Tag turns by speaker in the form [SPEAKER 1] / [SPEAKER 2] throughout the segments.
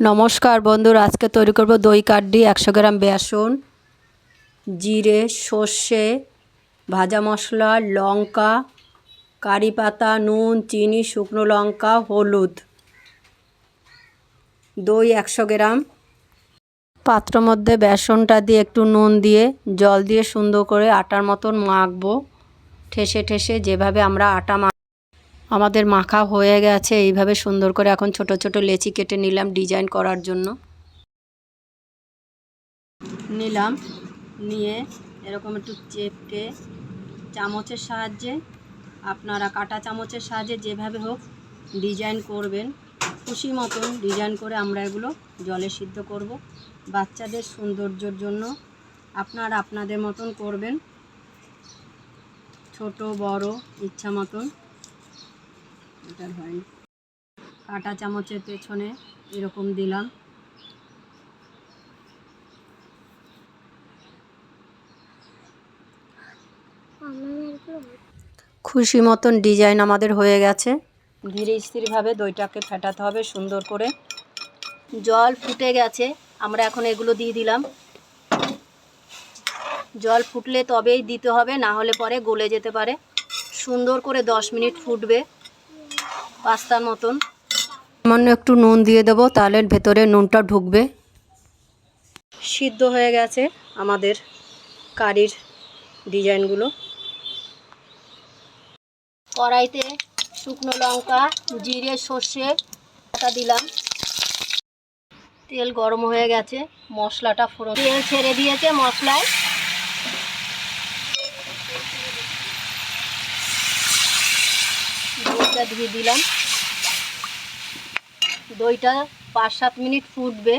[SPEAKER 1] নমস্কার বন্ধুরা, আজকে তৈরি করব দই কাড্ডি একশো গ্রাম বেসন, জিরে, সর্ষে, ভাজা মশলা, লঙ্কা, কারি পাতা, নুন, চিনি, শুকনো লঙ্কা, হলুদ। দই একশো গ্রাম। পাত্র মধ্যে বেসনটা দিয়ে একটু নুন দিয়ে, জল দিয়ে সুন্দর করে আটার মতন মাখবো। ঠেসে ঠেসে যেভাবে আমরা আটা আমাদের মাখা হয়ে গেছে, এইভাবে সুন্দর করে এখন ছোট ছোট লেচি কেটে নিলাম ডিজাইন করার জন্য। নিলাম, নিয়ে এরকম একটু চেপকে চামচের সাহায্যে, আপনারা কাটা চামচের সাহায্যে যেভাবে হোক ডিজাইন করবেন। খুশি মতন ডিজাইন করে আমরা এগুলো জলে সিদ্ধ করব। বাচ্চাদের সৌন্দর্যর জন্য আপনারা আপনাদের মতন করবেন। ছোট, বড়, ইচ্ছা মতন। এটা হয়নি কাটা চামচের পেছনে এরকম দিলাম। খুশি মতন ডিজাইন আমাদের হয়ে গেছে। ধীরে স্থিরভাবে দইটাকে ফেটাতে হবে সুন্দর করে। জল ফুটে গেছে আমরা এখন এগুলো দিয়ে দিলাম। জল ফুটলে তবেই দিতে হবে না হলে পরে গলে যেতে পারে। সুন্দর করে দশ মিনিট ফুটবে। পাস্তার মতন। সামান্য একটু নুন দিয়ে দেবো তাহলে ভেতরে নুনটা ঢুকবে। সিদ্ধ হয়ে গেছে আমাদের কারির ডিজাইনগুলো। কড়াইতে শুকনো লঙ্কা জিরে সর্ষে আটা দিলাম। তেল গরম হয়ে গেছে মশলাটা ফোড়ন। তেল ছেড়ে দিয়েছে মশলায়। দইটা দিয়ে দিলাম। দইটা পাঁচ সাত মিনিট ফুটবে।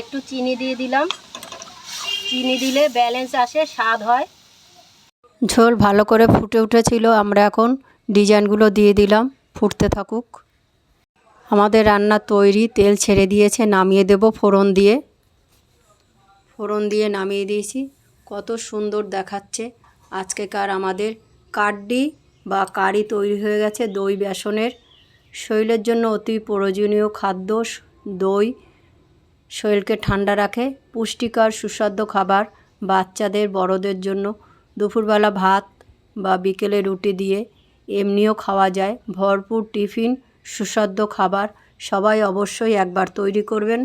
[SPEAKER 1] একটু চিনি দিয়ে দিলাম। চিনি দিলে ব্যালেন্স আসে, স্বাদ হয়। ঝোল ভালো করে ফুটে উঠেছিল, আমরা এখন ডিজাইনগুলো দিয়ে দিলাম, ফুটতে থাকুক। আমাদের রান্না তৈরি, তেল ছেড়ে দিয়েছে, নামিয়ে দেব ফোড়ন দিয়ে। ফোড়ন দিয়ে নামিয়ে দিয়েছি। কত সুন্দর দেখাচ্ছে। আজকেকার আমাদের কাড্ডি বা কারি তৈরি হয়ে গেছে দই বেসনের। শরীরের জন্য অতি প্রয়োজনীয় খাদ্য দই। শরীরকে ঠান্ডা রাখে, পুষ্টিকর সুস্বাদ্য খাবার বাচ্চাদের, বড়দের জন্য। দুপুরবেলা ভাত বা বিকেলে রুটি দিয়ে এমনিও খাওয়া যায়। ভরপুর টিফিন সুস্বাদ্য খাবার সবাই অবশ্যই একবার তৈরি করবেন।